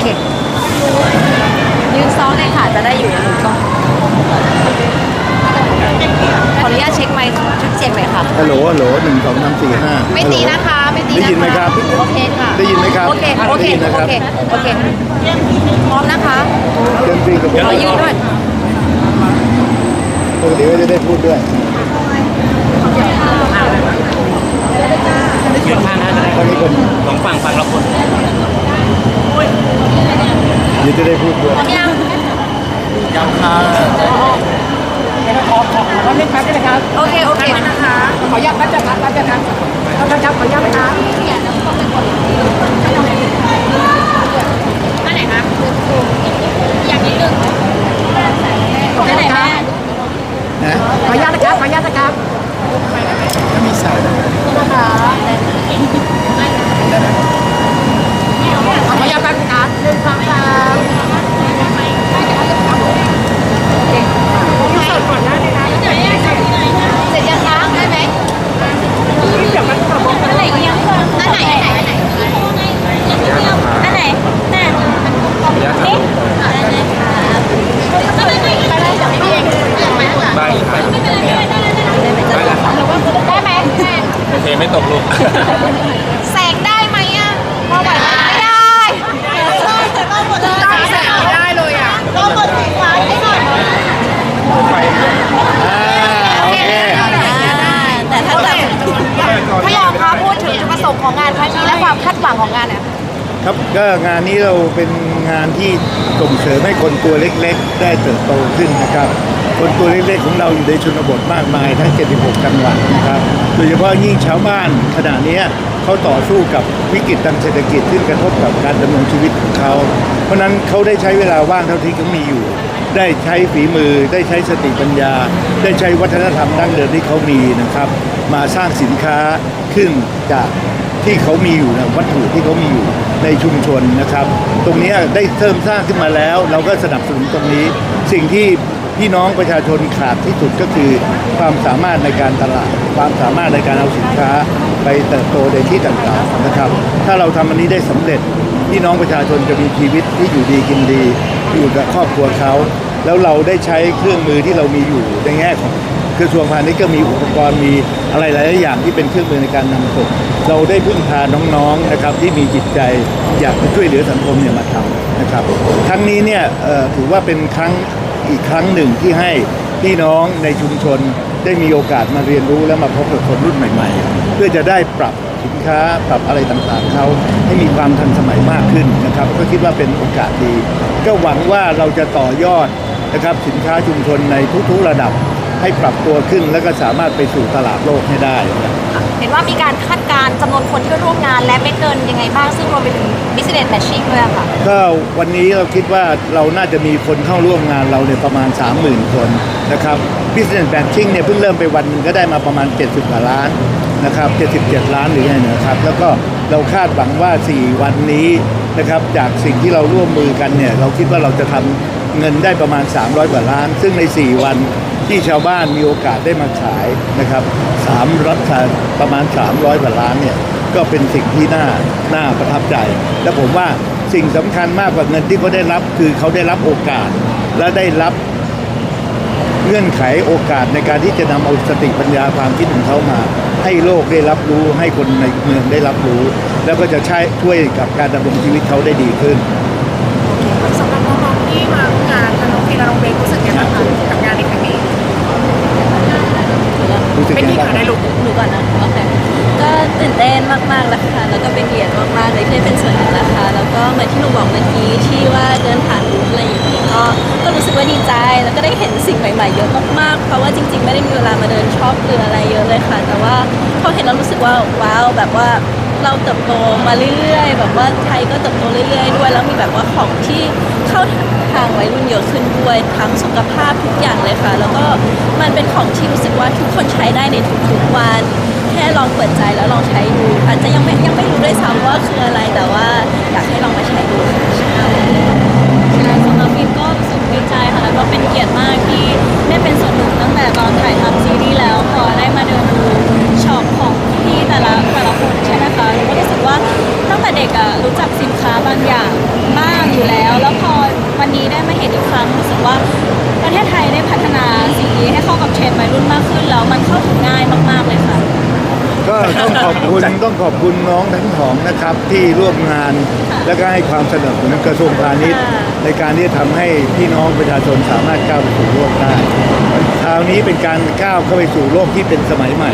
เค ยืนซ้อนเลยค่ะ จะได้อยู่ในมุมกล้องขออนุญาตเช็คไมค์ชุดเจ็บหน่อยค่ะ ฮัลโหลฮัลโหลหนึ่งสองสามสี่ห้า ไม่ตีนะคะ ไม่ตี ได้ นะคะ ยินไหมครับ โอเคค่ะ ได้ยินไหมครับ โอเค โอเค ได้ยินนะ โอ ครับ เค โอเค พร้อมนะคะ เต็มที่กับ ขอยืนด้วย ปกติก็จะได้พูดด้วย ยืนข้างนะจะได้ ตอนนี้คน สองฝั่งฝั่งละคน เดี๋ยว จะได้พูดด้วยพร้อมยังยังค่ะขอเล่นแป๊บได้ไหมครับ โอเค โอเคนะคะ ขออนุญาตแป๊บจะครับแป๊บจะครับขออนุญาตครับขออนุญาตนะครับอันไหนคะอย่างนี้นึงอันไหนคะนะขออนุญาตนะครับ ขออนุญาตนะครับถ้ามีสายขออนุญาตแป๊บนะครับ หนึ่งสองสามเสร็จยังคะได้ไหมอันไหนยังอันไหนอันไหนอันไหนอันไหนอันไหนนี่ไปเลยไปเลยเดี๋ยวพี่เอง ได้ครับ ได้แล้วได้ไหม โอเคไม่ตกลูก แสงได้ไหมอะพอไหวไหมไม่ได้ต้องแสงไม่ได้เลยอะก็เปิดสีฟ้าให้หน่อย อ่าโอเค แต่ถ้าแบบพี่รองคะพูดถึงจุดประสงค์ของงานครั้งนี้และความคาดหวังของงานเนี่ย ครับก็งานนี้เราเป็นงานที่ส่งเสริมให้คนตัวเล็กๆ ได้เติบโตขึ้นนะครับ คนตัวเล็กๆของเราอยู่ในชนบทมากมายทั้ง 76 จังหวัดนะครับ โดยเฉพาะยิ่งชาวบ้านขณะนี้เขาต่อสู้กับวิกฤตทางเศรษฐกิจซึ่กระทบกับการดำรงชีวิตของเขา เพราะฉะนั้นเขาได้ใช้เวลาว่างเท่าที่เขามีอยู่ ได้ใช้ฝีมือ ได้ใช้สติปัญญา ได้ใช้วัฒนธรรมดั้งเดิมที่เขามีนะครับ มาสร้างสินค้าขึ้นจาก ที่เขามีอยู่นะวัตถุที่เขามีอยู่ในชุมชนนะครับ ตรงนี้ได้เสริมสร้างขึ้นมาแล้ว เราก็สนับสนุนตรงนี้ สิ่งที่พี่น้องประชาชนขาดที่สุดก็คือ ความสามารถในการตลาด ความสามารถในการเอาสินค้าไปเติบโตในที่ต่างๆนะครับ ถ้าเราทำอันนี้ได้สำเร็จพี่น้องประชาชนจะมีชีวิตที่อยู่ดีกินดี อยู่กับครอบครัวเขา แล้วเราได้ใช้เครื่องมือที่เรามีอยู่ในแง่ของ กระทรวงพาณิชย์ก็มีอุปกรณ์มีอะไรหลายๆอย่างที่เป็นเครื่องมือในการนำส่งเราได้พึ่งพาน้องๆนะครับที่มีจิตใจอยากจะช่วยเหลือสังคมเนี่ยมาทำนะครับครั้งนี้เนี่ยถือว่าเป็นครั้งอีกครั้งหนึ่งที่ให้พี่น้องในชุมชนได้มีโอกาสมาเรียนรู้และมาพบกับคนรุ่นใหม่ ๆ เพื่อจะได้ปรับสินค้าปรับอะไรต่างๆเขาให้มีความทันสมัยมากขึ้นนะครับ ก็คิดว่าเป็นโอกาสดี ก็หวังว่าเราจะต่อยอดนะครับสินค้าชุมชนในทุกๆระดับ ให้ปรับตัวขึ้นแล้วก็สามารถไปสู่ตลาดโลกให้ได้นะครับเห็นว่ามีการคาดการณ์จำนวนคนที่ร่วมงานและเม็ดเงินยังไงบ้าง ซึ่งรวมไปถึง business matching ด้วยอะค่ะ ก็วันนี้เราคิดว่าเราน่าจะมีคนเข้าร่วมงานเราเนี่ยประมาณ 30,000 คนนะครับ Business Matching เนี่ยเพิ่งเริ่มไปวันหนึงก็ได้มาประมาณ 70กว่าล้านนะครับ77 ล้านหรือไงเนะครับ แล้วก็เราคาดหวังว่า 4 วันนี้นะครับจากสิ่งที่เราร่วมมือกันเนี่ยเราคิดว่าเราจะทำเงินได้ประมาณ 300กว่าล้าน ซึ่งใน 4 วัน ที่ชาวบ้านมีโอกาสได้มาขายนะครับสามรัฐประมาณ 300กว่าล้านเนี่ยก็เป็นสิ่งที่น่าน่าประทับใจ และผมว่าสิ่งสำคัญมากกว่าเงินที่เขาได้รับคือเขาได้รับโอกาส และได้รับเงื่อนไขโอกาสในการที่จะนำเอาสติปัญญาความคิดของเขามา ให้โลกได้รับรู้ให้คนในเมืองได้รับรู้ แล้วก็จะใช้ช่วยกับการดำรงชีวิตเขาได้ดีขึ้น ก่อนนะคะก็ตื่นเต้นมากๆแล้วค่ะ แล้วก็เป็นเกียรติมากๆเลยที่ได้เป็นส่วนหนึ่งนะคะ แล้วก็เหมือนที่หนูบอกเมื่อกี้ที่ว่าเดินผ่านบูธอะไรอย่างนี้ก็ ก็รู้สึกว่าดีใจ แล้วก็ได้เห็นสิ่งใหม่ ๆ เยอะมากๆ เพราะว่าจริง ๆ ไม่ได้มีเวลามาเดินชอบหรืออะไรเยอะเลยค่ะ แต่ว่าพอเห็นแล้วรู้สึกว่าว้าวแบบว่า เราเติบโตมาเรื่อยๆ แบบว่าไทยก็เติบโตเรื่อย ๆ ด้วย แล้วมีแบบว่าของที่เข้าทางวัยรุ่นเยอะขึ้นด้วยทั้งสุขภาพทุกอย่างเลยค่ะ แล้วก็มันเป็นของที่รู้สึกว่าทุกคนใช้ได้ในทุกๆวันแค่ลองเปิดใจแล้วลองใช้ดูอาจจะยังไม่ยังไม่รู้ด้วยซ้ำว่าคืออะไรแต่ว่าอยากให้ลองมาใช้ดูใช่ใช่สำหรับฟิล์มก็รู้สึกดีใจค่ะแล้วก็เป็นเกียรติมากที่ได้เป็นส่วนหนึ่งตั้งแต่ตอนถ่ายทำซีรีส์แล้วพอได้มาเดินดูช็อปของพี่แต่ละแต่ละคน ตั้งแต่เด็กอะรู้จักสินค้าบางอย่างบ้างอยู่แล้ว แล้วพอวันนี้ได้มาเห็นอีกครั้งรู้สึกว่าประเทศไทยได้พัฒนาสิ่งนี้ให้เข้ากับเทรนด์วัยรุ่นมากขึ้นแล้วมันเข้าถึงง่ายมากๆเลยค่ะ ก็ต้องขอบคุณต้องขอบคุณน้องทั้งสองนะครับที่ร่วมงานและก็ให้ความสนับสนุนกระทรวงพาณิชย์ ในการที่จะทำให้พี่น้องประชาชนสามารถก้าวไปสู่โลกได้คราวนี้เป็นการก้าวเข้าไปสู่โลกที่เป็นสมัยใหม่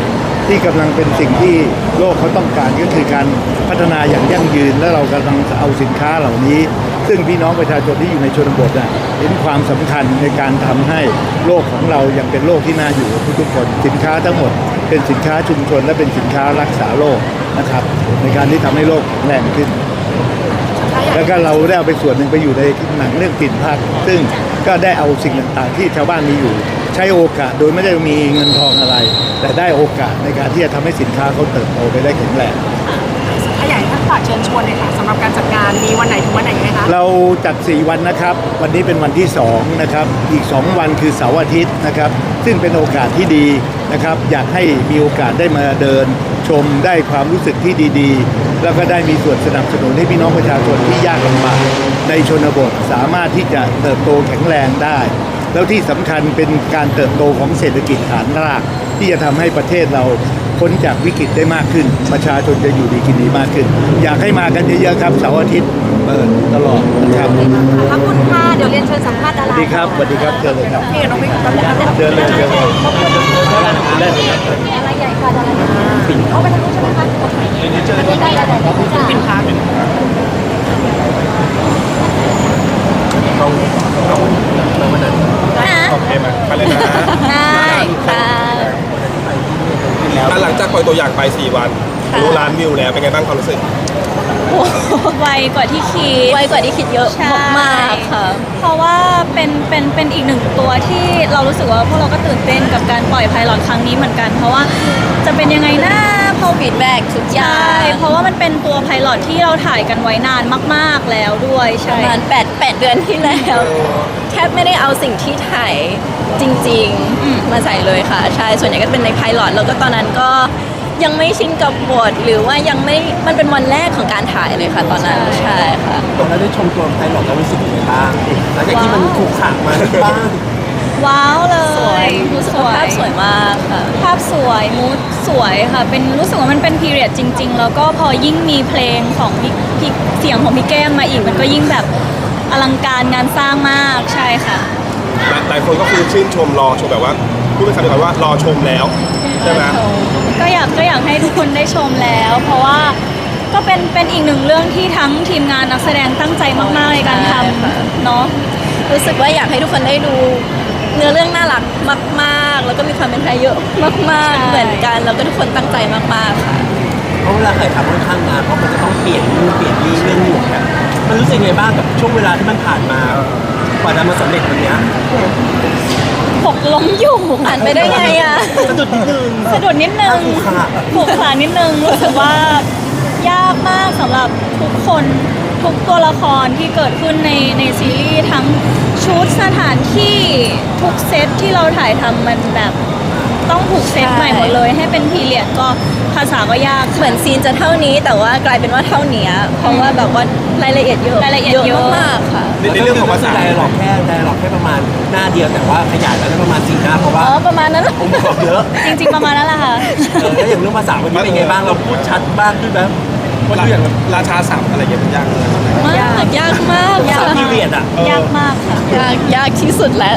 ที่กำลังเป็นสิ่งที่โลกเขาต้องการก็คือการพัฒนาอย่างยั่งยืน และเรากำลังเอาสินค้าเหล่านี้ ซึ่งพี่น้องประชาชนที่อยู่ในชนบทน่ะเห็นความสำคัญในการทำให้โลกของเรายังเป็นโลกที่น่าอยู่ทุกๆคนสินค้าทั้งหมด เป็นสินค้าชุมชน และเป็นสินค้ารักษาโลกนะครับ ในการที่ทำให้โลกแข็งแรงขึ้น แล้วก็เราได้เอาไปส่วนหนึ่งไปอยู่ในหนังเรื่องปิ่นพักซึ่งก็ได้เอาสิ่งต่างๆ ที่ชาวบ้านมีอยู่ ใช้โอกาสโดยไม่ได้มีเงินทองอะไร แต่ได้โอกาสในการที่จะทำให้สินค้าเขาเติบโตไปได้แข็งแรงถ้าอยากให้ท่านฝากเชิญชวนเลยค่ะสำหรับการจัดงานมีวันไหนถึงวันไหนไหมคะเราจัด 4 วันนะครับ วันนี้เป็นวันที่2นะครับอีก 2 วันคือเสาร์อาทิตย์นะครับ ซึ่งเป็นโอกาสที่ดีนะครับ อยากให้มีโอกาสได้มาเดิน ชมได้ความรู้สึกที่ดีๆ แล้วก็ได้มีส่วนสนับสนุนให้พี่น้องประชาชนที่ยากลำบากในชนบทสามารถที่จะเติบโตแข็งแรงได้ แล้วที่สำคัญเป็นการเติบโตของเศรษฐกิจฐานราก ที่จะทำให้ประเทศเราพ้นจากวิกฤตได้มากขึ้น ประชาชนจะอยู่ดีกินดีมากขึ้น อยากให้มากันเยอะๆครับเสาร์อาทิตย์เปิดตลอดนะครับขอบคุณค่ะเดี๋ยวเรียนเชิญสัมภาษณ์ดาสวัราสดีครับสวัสดีครับเชิญเลยครับพี่กับน้องบิ๊กตอนนี้เชิญเลยเชิญเลยอะไรใหญ่ค่ะดาราเอาไปทางนู้นใช่ไหมคะได้ได้ได้ได้ ปิ่นพักโอเคไหมไปเลยนะได้ค่ะหลังจากปล่อยตัวอย่างไป 4 วัน รู้ร้านวิวแล้วเป็นไงบ้างความรู้สึก ไวกว่าที่คิด ไวกว่าที่คิดเยอะใช่ มากๆค่ะ เพราะว่าเป็นเป็นเป็นอีกหนึ่งตัวที่เรารู้สึกว่าพวกเราก็ตื่นเต้นกับการปล่อยไพลอตครั้งนี้เหมือนกัน เพราะว่าจะเป็นยังไงนะพอฟีดแบ็กทุกอใช่ย่างเพราะว่ามันเป็นตัวไพลอตที่เราถ่ายกันไว้นานมาก ๆแล้วด้วยปใช่ ระมาณ8 8 เดือนที่แล้ว แทบไม่ได้เอาสิ่งที่ถ่ายจริงอืม ๆ มาใส่เลยค่ะ ใช่ ส่วนใหญ่ก็เป็นในไพลอตแล้วก็ตอนนั้นก็ ยังไม่ชินกับบทหรือว่ายังไม่มันเป็นวันแรกของการถ่ายเลยค่ะตอนนั้นใช่ค่ะเราได้ชมตัวไพลอตแล้วรู้สึกยังไงบ้างหลังจากที่มันถูกขังมาที่บ้านว้าวเลยสวยรู้สึกว่าภาพสวยมากค่ะ ภาพสวยมูดสวยค่ะ เป็นรู้สึกว่ามันเป็นพีเรียดจริง ๆ แล้วก็พอยิ่งมีเพลงของพี่พี่เสียงของพี่แก้มมาอีก มันก็ยิ่งแบบอลังการงานสร้างมากใช่ค่ะหลายหลายคนก็คือชื่นชมรอชมแบบว่าพูดเป็นคำเดียวกันว่ารอชมแล้วใช่ไหม ก็อยากก็อยากให้ทุกคนได้ชมแล้ว เพราะว่าก็เป็นเป็นอีกหนึ่งเรื่องที่ทั้งทีมงานนักแสดงตั้งใจมากๆในการทใช่ค่ะำเนาะรู้สึกว่าอยากให้ทุกคนได้ดู เนื้อเรื่องน่ารักมาก ๆ แล้วก็มีความเป็นไทยเยอะมากๆเหมือนกัน แล้วก็ทุกคนตั้งใจมากๆค่ะเพราะเวลาถ่ายทำค่อนข้างนานเพราะมันจะต้องเปลี่ยนนู่นเปลี่ยนนี่เรื่องหนึ่งแบบมันรู้สึกยังไงบ้างกับช่วงเวลาที่มันผ่านมากว่าจะมาสำเร็จวันเนี้ย หกล้มอยู่ผ่านไปได้ไงอะสะดุดนิดนึง สะดุดนิดนึงขู่ขาผูกขานิดนึงรู้สึกว่ายากมากสำหรับทุกคนทุกตัวละครที่เกิดขึ้นในในซีรีส์ทั้งชุดสถานที่ทุกเซตที่เราถ่ายทำมันแบบ ต้องถูกเซตใช่ใหม่หมดเลย ให้เป็นพีเรียดก็ภาษาก็ยากเหมือนซีนจะเท่านี้แต่ว่ากลายเป็นว่าเท่านี้เพราะว่าแบบว่ารายละเอียดเยอะรายละเอียดเยอะมากๆค่ะ ในในเรื่องของภาษาไดร์ล็อกแค่ไดร์ล็อกแค่ประมาณหน้าเดียวแต่ว่าขยายแล้วได้ประมาณสี่หน้าเพราะว่าอ๋อประมาณนั้นผมบอกเยอะจริง ๆ ประมาณนั้นแหละค่ะ เออแล้วอย่างเรื่องภาษาวันนี้เป็นไงบ้างเราพูดชัดบ้างขึ้นไหม ว่าอย่างราชาศัพท์อะไรอย่างเงี้ยมันยากเลยมาก ยากมากภาษาพีเรียดอะยากมากค่ะยากยากที่สุดแล้ว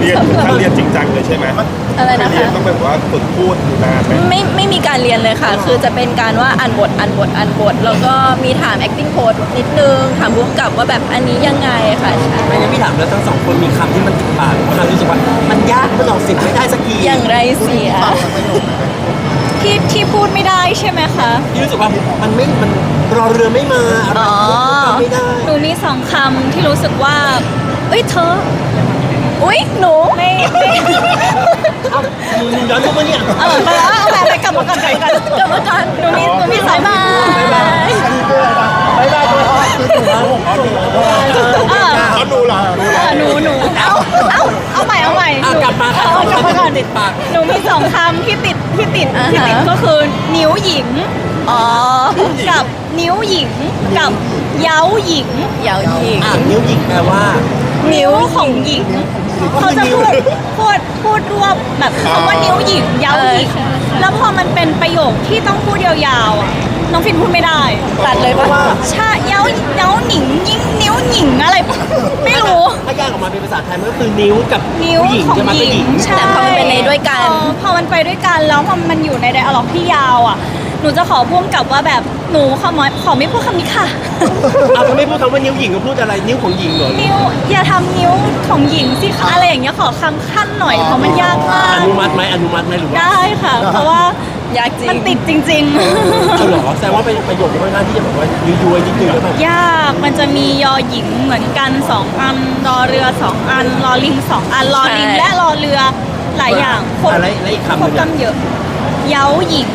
เรียนถ้าเรียนจริงจังเลยใช่ไหมอะไรนะเรียนคะต้องแบบว่าฝึกพูดอยู่นานไหมไม่ไม่มีการเรียนเลยค่ะ คือจะเป็นการว่าอ่านบทอ่านบทอ่านบท แล้วก็มีถาม acting coach นิดนึงถามร่วมกับว่าแบบอันนี้ยังไงค่ะใช่ไม่งั้นพี่ถามแล้วทั้งสองคนมีคำที่มันติดปากเพราะเรารู้สึกว่ามันยากมันออกเสียงไม่ได้สักทีอย่างไรเสีย ที่ที่พูดไม่ได้ใช่ไหมคะพี่รู้สึกว่ามันไม่ มันรอเรือไม่มาอะไรอ๋อก็ไม่ได้หนูมีสองคำที่รู้สึกว่าเอ้ยเธออุ๊ยหนูไม่ไม่เอ้าหนูหนูย้อนดูปะเนี่ยเออไปแล้วเอาไปกลับมาก่อนกลับมาก่อนกรรมการหนูมีหนูมีสองบายบ๊าย บายตัวทอดเออเขาดูเหรอดูเหรอหนูหนูเอาเอาเอาใหม่เอาใหม่หอะนูกลับมาค่ะเอากลับมาก่อนติดปากหนูมีสองคำที่ติดที่ติดอ่าฮะที่ติดก็คือนิ้วหญิงอ๋อกับนิ้วหญิงกับเย้าหญิงยาวยิงอะนิ้วหยิงแปลว่า นิ้วของหญิงเขาจะพูดพูดพูดรวบแบบคำว่านิ้วหญิงเย้าหญิงแล้วพอมันเป็นประโยคที่ต้องพูดยาวๆอะ น้องฟินพูดไม่ได้ ตัดเลยปะใช่เย้าเย้าหนิงยิ่งนิ้วหนิงอะไร ไม่รู้ ถ้าแยกออกมาเป็นภาษาไทยมันก็คือนิ้วกับนิ้วผู้หญิงของจะมาหก็ญิหญิงงใช่แต่พอมันเป็นในด้วยกัน เออพอมันไปด้วยกันแล้วพอมันอยู่ในไดอะล็อกที่ยาวอะ หนูจะขอพ่วงกับว่าแบบหนูขอมขอไม่พูดคำนี้ค่ะ เอาถ้าไม่พูดคำว่านิ้วหญิงก็พูดอะไรนิ้วของหญิงเหรอนิ้วอย่าทำนิ้วของหญิงสิคะอะไรอย่างเงี้ยขอคำขั้นหน่อยเพราะมันยากมาอกนุมัติไหมอนุมัติไหมหรือว่าได้ค่ะ เพราะว่า ยากจริง มันติดจริง เอาเหรอแสดงว่าเป็นประโยคค่อนข้างที่จะแบบว่ายุยๆนิดนึงแล้วแบบๆ ยากมันจะมียอหญิงเหมือนกันสองอันรอเรือสองอันรอลิงสองอันรอลิงใช่ และรอเรือหลายอย่างครบอะไรและอีกคำหครนึ่บงอะกำเยอะ เย้าหญิง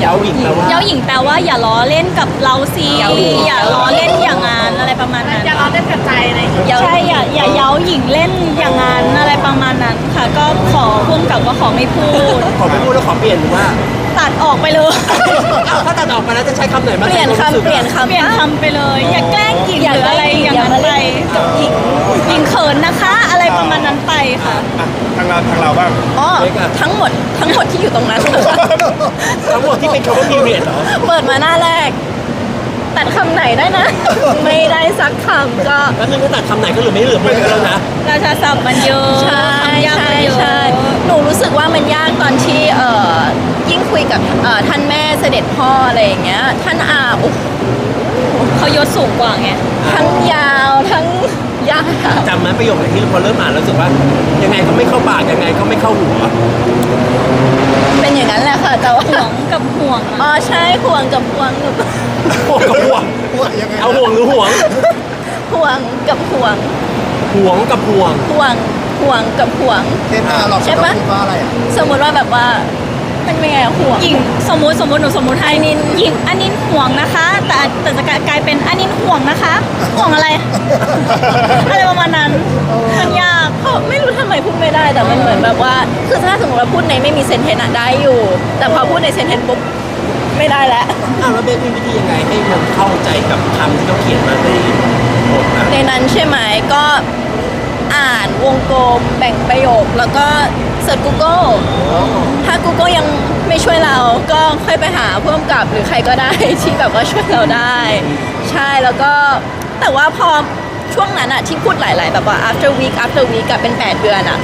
เย้าหญิงแปลว่าเย้าหญิงแปลว่าอย่าล้อเล่นกับเราสิเย้าหญิงอย่าล้อเล่นอย่างงานอะไรประมาณนั้น อย่าล้อเล่นกับใจอะไรอย่างเงี้ยใช่อย่าอย่าเย้าหญิงเล่น อพ่วงกับว่าขอไม่พูด ขอไม่พูดแล้วขอเปลี่ยนหรือว่าตัดออกไปเลยอ้าวถ้าตัดออกไปแล้วจะใช้คำไหนมาเปลี่ยนใช้วามรู้สึกคำเปลี่ยนคำเปลี่ยนคำไปเลย อย่าแกล้งหญิงอย่าหรืออะไรแกล้งหญิงอย่างนั้นอย่ามาไปเล่นกับหญิงหญิงเขินนะคะ อะไรประมาณนั้นไปค่ะ อะทางเราทางเราบ้างอ๋อทั้งหมดทั้งหมดที่อยู่ตรงนั้น ทั้งหมดที่เป็นคำว่าพีเรียดเหรอ เปิดมาหน้าแรก ตัดคำไหนได้นะ ไม่ได้สักคำก็แล้วนึงถ้าตัดคำไหนก็เหลือไม่เหลือไม่เหลือแล้วนะราชาศัพท์มันเยอะใช่คำยากใช่มันเยอะใช่หนูรู้สึกว่ามันยากตอนที่เอ่อยิ่งคุยกับเอ่อท่านแม่เสด็จพ่ออะไรอย่างเงี้ย ท่านอาโอ้โหเขายศสูงกว่าไงทั้งยาวทั้ง ยากจำไหมประโยคไหนที่พอเริ่มอ่านแล้วรู้สึกว่า ยังไงก็ไม่เข้าปากยังไงก็ไม่เข้าหัวเป็นอย่างนั้นแหละค่ะแต่ว่าห่วงกับห่วงอ๋อใช่ห่วงกับห่วงห่วงกับห่วงเอาห่วงหรือห่วงห่วงกับห่วงห่วงกับห่วงห่วงห่วงกับห่วง เทปหน้าเราใช่ปะ พูดว่าอะไรอะสมมติว่าแบบว่ามัน เป็นไงอะห่วงหญิงสมมุติสมมุติหนูสมมุติให้อันนี้หญิงอันนี้ห่วงนะคะ แต่แต่จะกลายเป็นอันนี้ห่วงนะคะห่วงอะไร อะไรประมาณนั้นมันยากเพราะไม่รู้ทำไมพูดไม่ได้แต่มันเหมือนแบบว่า คือถ้าสมมติว่าพูดในไม่มีเซนเทนอะได้อยู่ แต่พอพูดในเซนเทนปุ๊บไม่ได้แล้วอ้าวแล้วเบสมีวิธียังไงให้มันเข้าใจกับคำที่เขาเขียนมาในบทอะในนั้นใช่ไหมก็อ่านวงกลมแบ่งประโยคแล้วก็ เสิร์ช Google ถ้า Google ยังไม่ช่วยเราก็ค่อยไปหาเพิ่มกับหรือใครก็ได้ ที่แบบว่าช่วยเราได้ ใช่แล้วก็แต่ว่าพอช่วงนั้นอะที่พูดหลาย ๆ แบบว่า after week after week กับเป็น 8 เดือนอะ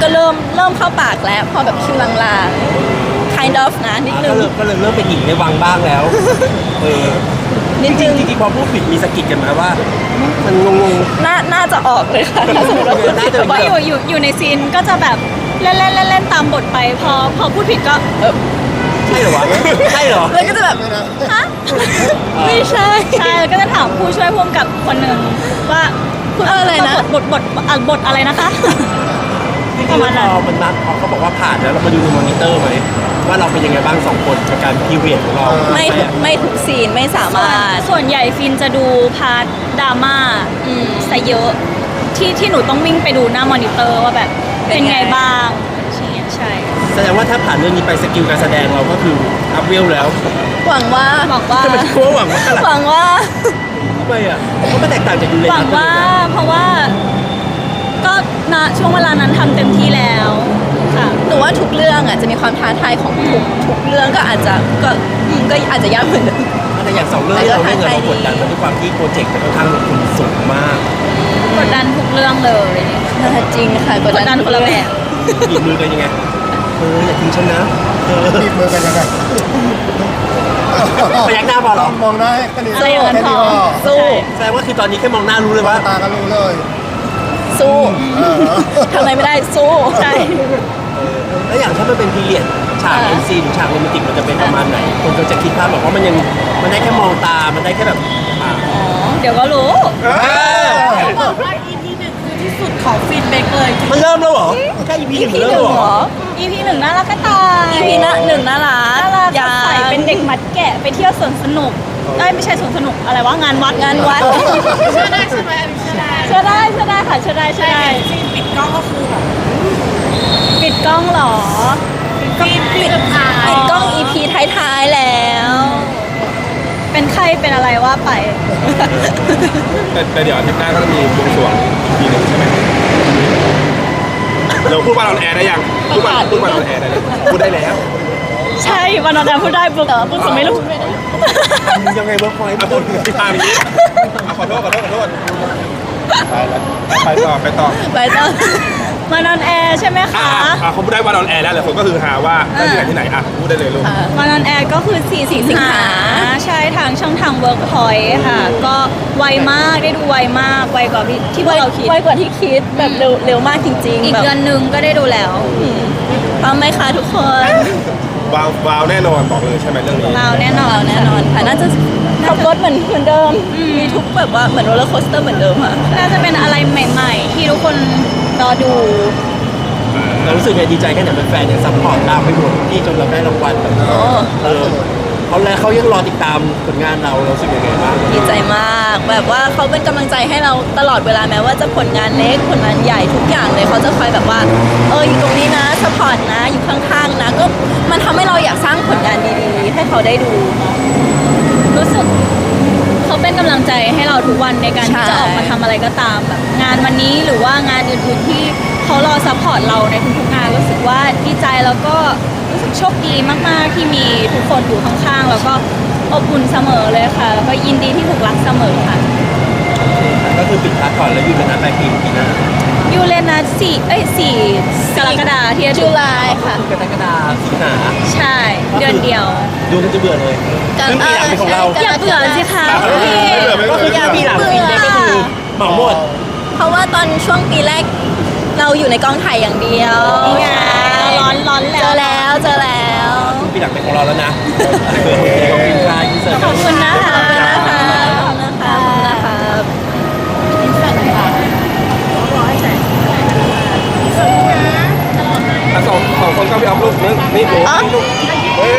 ก็เริ่มเริ่มเข้าปากแล้ว พอแบบคิวลางๆ kind of นะนิดนึก็ง เลยก็เลยเริ่มเป็นหญิงในวังบ้างแล้ว เออนิจดรินึงงๆจริงๆพอพูดผิดมีสะกิดกันไหมว่า มันงง น่าน่าจะออกเลยค่ะถ้าสมมติว่าพูดผิดน่าจะว่าอยู่อยู่อยู่ในซีนก็จะแบบ เล่นเล่นเล่นเล่นตามบทไปพอพอพูดผิดก็เออๆใช่เหรอวะใช่เหรอ แล้วก็จะแบบฮะไม่ใช่ใช่แล้วก็จะถามผู้ช่วยพ่วงกับคนหนึ่งว่าพูดอะไรนะ บทบทบทอะบทอะไรนะคะจริงๆแล้วพอมันนัดพอเขาบอกว่าผ่านแล้วเรามาดูในมอนิเตอร์ไหมว่าเราเป็นยังไงบ้างสองคนกับการพีเรียดของเราไม่ทุกไม่ทุกซีนไม่สามารถ ส่วนใหญ่ฟินจะดูพาร์ทดราม่าอืม ซะเยอะที่ที่หนูต้องวิ่งไปดูหน้ามอนิเตอร์ว่าแบบ เป็นไงบ้างใช่ใช่แสดงว่าถ้าผ่านเรื่องนี้ไปสกิลการแสดงเราก็คืออัพเวลแล้วหวังว่าบอกว่าทำไมกลัวหวังว่าอะไรหวังว่าทำไมอะเพราะมันแตกต่างจากยูเลหวังว่าเพราะว่า ก็ณช่วงเวลานั้นทำเต็มที่แล้วค่ะหนูว่าทุกเรื่องอะจะมีความท้าทายของทุกทุกเรื่องก็อาจจะก็อืม ก็อาจจะยากเหมือนเดิม แต่อย่างสองเรื่องที่เราเล่นกันเรากดดันด้วยความที่โปรเจกต์จะค่อนข้างลงทุนสูงมากกดดันทุกเรื่องเลยจริงค่ะกดดันคนละแบบบีบมือกันยังไงเอออย่าทิ้งฉันนะเออบีบมือกันยังไงพยักหน้าพอเหรอมองหน้าให้แค่นี้อะไรอย่างนั้นแค่พนี้อพอสู้แสดงว่าคือตอนนี้แค่มองหน้ารู้เลยว่าตาก็รู้เลย สู้เออทำอะไรไม่ได้สู้ใช่แล้วอย่างถ้ามันเป็นพีเรียด ฉากอ่าเอ็นซีนฉากโรแมนติกมันจะเป็นประมาณไหน คนก็จะคิดภาพแบบว่ามันยังมันได้แค่มองตา มันได้แค่แบบอ่าอ๋อ เดี๋ยวก็รู้บอกว่า EP หนึ่งคือที่สุดของฟินเบกเลยมันเริ่มแล้วเหรอแค่ EP หนึ่งพี่เริ่หมนึ่งแล้วเหเหรรออ EP หนึ่งน่ารักก็ตาย EP น่ะหนึ่งน่ารักน่ารักอย่าใส่เป็นเด็กมัดแกะไปเที่ยวสวนสนุกเอ้ยไม่ใช่สวนสนุกอะไรวะงานวัดงานวัดเชื่อได้ใช่ไหมอันนี้เชื่อได้เชื่อได้เชื่อได้ค่ะเชื่อได้เชื่อได้ ซีนปิดกล้องก็คือแบบปิดกล้องเหรอ ฟินปิดท้ายปิดกล้อง EP ท้ายๆแล้ว เป็นไข้เป็นอะไรว่าไป แต่แต่เดี๋ยวอาทิตย์หน้าก็จะมีบวงสรวงอีกทีหนึ่งใช่ไหมเราพูดว่าเราแอร์ได้ยังพูดว่าพูดว่าเราแอร์ได้เลยพูดได้แล้วใช่วันนั้นแอร์พูดได้ปุ๊บปุ๊บจะไม่รู้ยังไงเวิร์กพอยต์พูดที่ทางนี้อะขอโทษขอโทษขอโทษไปต่อไปต่อ ไปต่อ วันนั้นแอร์ใช่ไหมอะคะอะเขาพูดได้วันออนแอร์แล้วหลายคนก็คือหาว่าได้ที่ไหนที่ไหนอะพูดได้เลยลูกวันนั้นแอร์ก็คือ 4 สิงหาใช่ทางช่องทาง Workpoint ค่ะ ก็ไวมากได้ดูไวมาก ไวกว่าที่พวกเราคิด ไวกว่าที่คิดแบบเร็วเร็วมากจริงๆอีกแบบเดือนหนึ่งก็ได้ดูแล้วพร้อมไหมคะทุกคน วาววาวแน่นอนบอกเลยใช่ไหมเรื่องนี้เราแน่นอนเราแน่นอนค่ะน่าจะขับรถเหมือนเหมือนเดิม มีทุกแบบว่าเหมือนโรลเลอร์โคสเตอร์เหมือนเดิมค่ะน่าจะเป็นอะไรใหม่ๆ ที่ทุกคนรอดู เรารู้สึกไงดีใจแค่ไหนเป็นแฟนยังซัพพอร์ตตามไปหมดที่จนเราได้รางวัลแบบโอ้ เออ เขาแล้วเขายังรอติดตามผลงานเราเรารู้สึกยังไงบ้างดีใจมาก แบบว่าเขาเป็นกำลังใจให้เราตลอดเวลาแม้ว่าจะผลงานเล็กผลงานใหญ่ทุกอย่างเลยเขาจะคอยแบบว่า เอออยู่ตรงนี้นะสปอร์ตนะ อยู่ข้างๆนะ ก็มันทำให้เราอยากสร้างผลงานดีๆ ให้เขาได้ดู รู้สึกเขาเป็นกำลังใจให้เราทุกวันในการที่ใช่จะออกมาทำอะไรก็ตามแบบ งานวันนี้หรือว่างานอื่นๆที่ เขารอซัพพอร์ตเราในทุกๆงานรู้สึกว่าดีใจแล้วก็รู้สึกโชคดีมากๆที่มีทุกคนอยู่ข้างๆ แล้วก็อบอุ่นเสมอเลยค่ะ แล้วก็ยินดีที่ถูกรักเสมอค่ะ ก็คือปิดทักก่อนแล้วอยู่กันนั้นไปปีปีหน้ายูเรนัสสี่เอ้ยสี่กรกฎาคมที่จะถึจุงลายค่ะ กรกฎาคมสิงหาใช่ เดือนเดียว ดูกันจะเบื่อเลยกันเรื่องปีหลังเป็นของเราอย่าเบื่อสิคะไม่พี่เบื่อไม่ก็เบื่คืออถ้าปีหลังปีนี้ก็คือเหมาหมด เพราะว่าตอนช่วงปีแรก เราอยู่ในกองถ่ายอย่างเดียวนี่ไงร้อนร้อนเจแล้วอแล้วเจอแล้วปีหลังเป็นของเราแล้วนะโอเคขอบคุณค่ะยินเสิร์ตขอบคุณนะคะนะคะขอบคุณนะคะขอบคุณนะคะอะสองสองคนก็ไปเอารูปนึงนี่หนูนี่ลูกเฮ้ย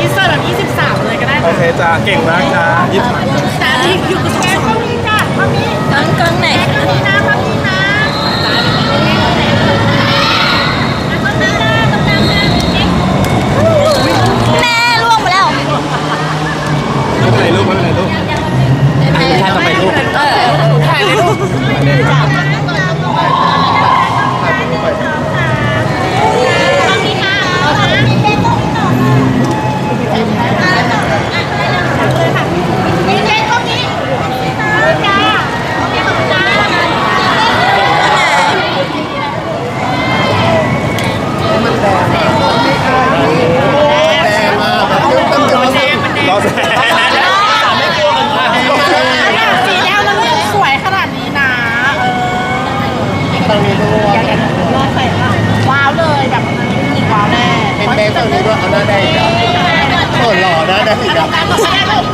อินเสิร์ตแบบ23เลยก็ได้โอเคจ้าเก่งมากจ้ายี่สิบแต่ที่อยู่กับแกก็มีจ้ะก็มีกล้องกล้องไหนคะมีนะก็มีนะ ตรงนี้ด้วยว้าวเลยแบบอีกว้าวแน่เป็นเบสตรงนี้ด้วยเอาหน้าได้อีกเปิดหล่อหน้าได้อีกตรงกลางตรงกลาง